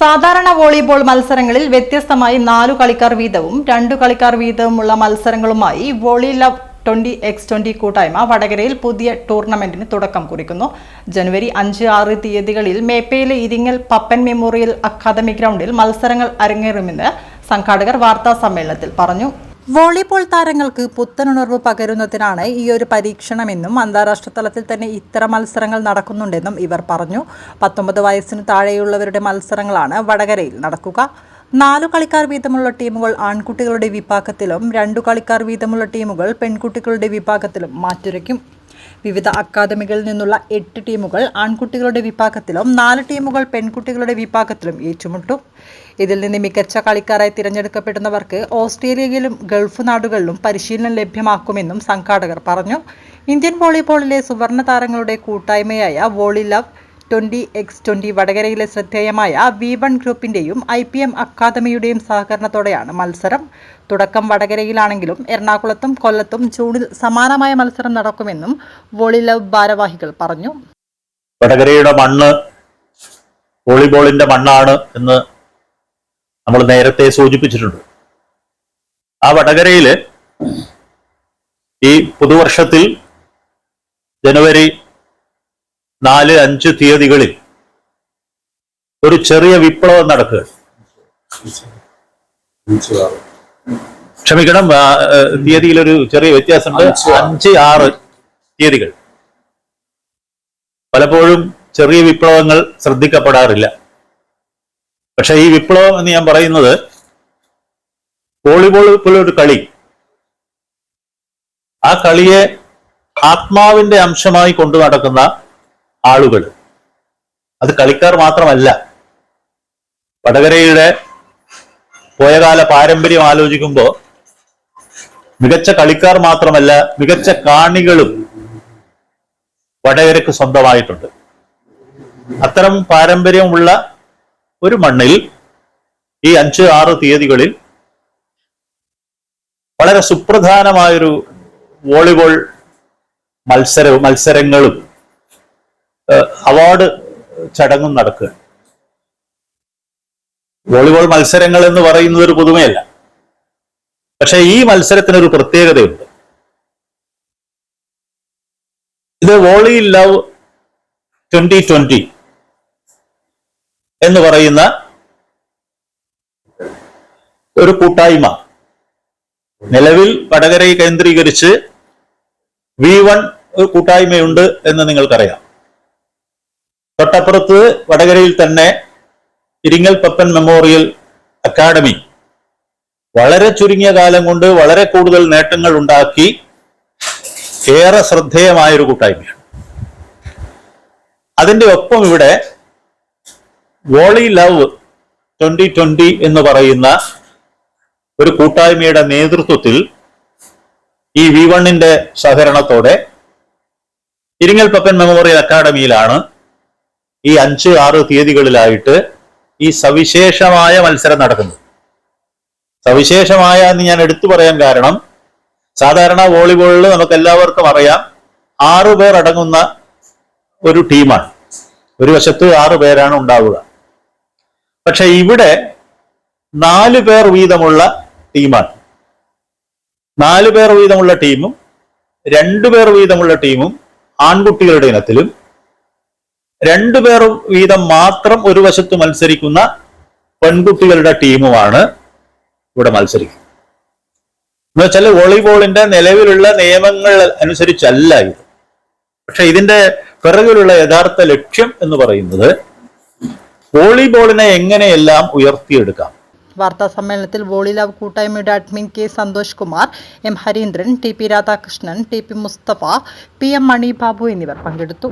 സാധാരണ വോളിബോൾ മത്സരങ്ങളിൽ വ്യത്യസ്തമായി നാലു കളിക്കാർ വീതവും രണ്ടു കളിക്കാർ വീതവുമുള്ള മത്സരങ്ങളുമായി volley love twenty X twenty കൂട്ടായ്മ വടകരയിൽ പുതിയ ടൂർണമെന്റിന് തുടക്കം കുറിക്കുന്നു. ജനുവരി അഞ്ച് ആറ് തീയതികളിൽ മേപ്പയിലെ ഇരിങ്ങൽ പപ്പൻ മെമ്മോറിയൽ അക്കാദമി ഗ്രൗണ്ടിൽ മത്സരങ്ങൾ അരങ്ങേറുമെന്ന് സംഘാടകർ വാർത്താ സമ്മേളനത്തിൽ പറഞ്ഞു. വോളിബോൾ താരങ്ങൾക്ക് പുത്തനുണർവ് പകരുന്നതിനാണ് ഈ ഒരു പരീക്ഷണമെന്നും അന്താരാഷ്ട്ര തലത്തിൽ തന്നെ ഇത്തരം മത്സരങ്ങൾ നടക്കുന്നുണ്ടെന്നും ഇവർ പറഞ്ഞു. പത്തൊമ്പത് വയസ്സിന് താഴെയുള്ളവരുടെ മത്സരങ്ങളാണ് വടകരയിൽ നടക്കുക. നാലു കളിക്കാർ വീതമുള്ള ടീമുകൾ ആൺകുട്ടികളുടെ വിഭാഗത്തിലും രണ്ടു കളിക്കാർ വീതമുള്ള ടീമുകൾ പെൺകുട്ടികളുടെ വിഭാഗത്തിലും മാറ്റുരയ്ക്കും. വിവിധ അക്കാദമികളിൽ നിന്നുള്ള എട്ട് ടീമുകൾ ആൺകുട്ടികളുടെ വിഭാഗത്തിലും നാല് ടീമുകൾ പെൺകുട്ടികളുടെ വിഭാഗത്തിലും ഏറ്റുമുട്ടും. ഇതിൽ നിന്ന് മികച്ച കളിക്കാരായി തിരഞ്ഞെടുക്കപ്പെടുന്നവർക്ക് ഓസ്ട്രേലിയയിലും ഗൾഫ് നാടുകളിലും പരിശീലനം ലഭ്യമാക്കുമെന്നും സംഘാടകർ പറഞ്ഞു. ഇന്ത്യൻ വോളിബോളിലെ സുവർണ താരങ്ങളുടെ കൂട്ടായ്മയായ volley love twenty X twenty വടകരയിലെ ശ്രദ്ധേയമായ വി വൺ ഗ്രൂപ്പിന്റെയും ഐ പി എം അക്കാദമിയുടെയും സഹകരണത്തോടെയാണ് മത്സരം. തുടക്കം വടകരയിലാണെങ്കിലും എറണാകുളത്തും കൊല്ലത്തും ജൂണിൽ സമാനമായ മത്സരം നടക്കുമെന്നും വോളി ലവ് ഭാരവാഹികൾ പറഞ്ഞു. വടകരയുടെ മണ്ണ് വോളിബോളിന്റെ മണ്ണാണ് എന്ന് നമ്മൾ നേരത്തെ സൂചിപ്പിച്ചിട്ടുണ്ട്. ആ വടകരയിൽ ഈ പുതുവർഷത്തിൽ ജനുവരി നാല് അഞ്ച് തീയതികളിൽ ഒരു ചെറിയ വിപ്ലവം നടക്കുക. ക്ഷമിക്കണം തീയതിയിൽ ഒരു ചെറിയ വ്യത്യാസമുണ്ട്. അഞ്ച് ആറ്. തീയതികൾ. പലപ്പോഴും ചെറിയ വിപ്ലവങ്ങൾ ശ്രദ്ധിക്കപ്പെടാറില്ല. പക്ഷെ ഈ വിപ്ലവം എന്ന് ഞാൻ പറയുന്നത് വോളിബോൾ പോലെ ഒരു കളി. ആ കളിയെ ആത്മാവിന്റെ അംശമായി കൊണ്ടു നടക്കുന്ന ആളുകൾ. അത് കളിക്കാർ മാത്രമല്ല വടകരയുടെ പോയകാല പാരമ്പര്യം ആലോചിക്കുമ്പോൾ മികച്ച കളിക്കാർ മാത്രമല്ല മികച്ച കാണികളും വടകരക്ക് സ്വന്തമായിട്ടുണ്ട്. അത്തരം പാരമ്പര്യമുള്ള ഒരു മണ്ണിൽ ഈ അഞ്ച് ആറ് തീയതികളിൽ വളരെ സുപ്രധാനമായൊരു വോളിബോൾ മത്സര മത്സരങ്ങളും അവാർഡ് ചടങ്ങും നടക്കുക. വോളിബോൾ മത്സരങ്ങൾ എന്ന് പറയുന്നത് ഒരു പുതുമയല്ല. പക്ഷെ ഈ മത്സരത്തിനൊരു പ്രത്യേകതയുണ്ട്. ഇത് വോളി ലവ് ട്വന്റി ട്വന്റി എന്ന് പറയുന്ന ഒരു കൂട്ടായ്മ. നിലവിൽ വടകരയെ കേന്ദ്രീകരിച്ച് വി വൺ ഒരു കൂട്ടായ്മയുണ്ട് എന്ന് നിങ്ങൾക്കറിയാം. തൊട്ടപ്പുറത്ത് വടകരയിൽ തന്നെ ഇരിങ്ങൽ പപ്പൻ മെമ്മോറിയൽ അക്കാഡമി. വളരെ ചുരുങ്ങിയ കാലം കൊണ്ട് വളരെ കൂടുതൽ നേട്ടങ്ങൾ ഉണ്ടാക്കി ഏറെ ശ്രദ്ധേയമായൊരു കൂട്ടായ്മയാണ്. അതിന്റെ ഒപ്പം ഇവിടെ വോളി ലവ് ട്വന്റി ട്വന്റി എന്ന് പറയുന്ന ഒരു കൂട്ടായ്മയുടെ നേതൃത്വത്തിൽ ഈ വി വണ്ണിന്റെ സഹകരണത്തോടെ ഇരിങ്ങൽ പപ്പൻ മെമ്മോറിയൽ അക്കാഡമിയിലാണ് ഈ അഞ്ച് ആറ് തീയതികളിലായിട്ട് ഈ സവിശേഷമായ മത്സരം നടക്കുന്നു. സവിശേഷമായ എന്ന് ഞാൻ എടുത്തു പറയാൻ കാരണം സാധാരണ വോളിബോളിൽ നമുക്ക് എല്ലാവർക്കും അറിയാം ആറു പേർ അടങ്ങുന്ന ഒരു ടീമാണ്. ഒരു വശത്ത് ആറു പേരാണ് ഉണ്ടാവുക. പക്ഷെ ഇവിടെ നാല് പേർ വീതമുള്ള ടീമാണ്. നാല് പേർ വീതമുള്ള ടീമും രണ്ടു പേർ വീതമുള്ള ടീമും ആൺകുട്ടികളുടെ ഇനത്തിലും രണ്ടു പേർ വീതം മാത്രം ഒരു വശത്ത് മത്സരിക്കുന്ന പെൺകുട്ടികളുടെ ടീമുമാണ് ഇവിടെ മത്സരിക്കുന്നത്. എന്ന് വെച്ചാൽ വോളിബോളിന്റെ നിലവിലുള്ള നിയമങ്ങൾ അനുസരിച്ചല്ല ഇത്. പക്ഷെ ഇതിന്റെ പിറകിലുള്ള യഥാർത്ഥ ലക്ഷ്യം എന്ന് പറയുന്നത് വോളിബോളിനെ എങ്ങനെയെല്ലാം ഉയർത്തിയെടുക്കാം? വാർത്താ സമ്മേളനത്തിൽ വോളി ലവ് കൂട്ടായ്മയുടെ admin K Santhosh Kumar M Harindran T P Radhakrishnan T P Mustafa P M Mani Babu എന്നിവർ പങ്കെടുത്തു.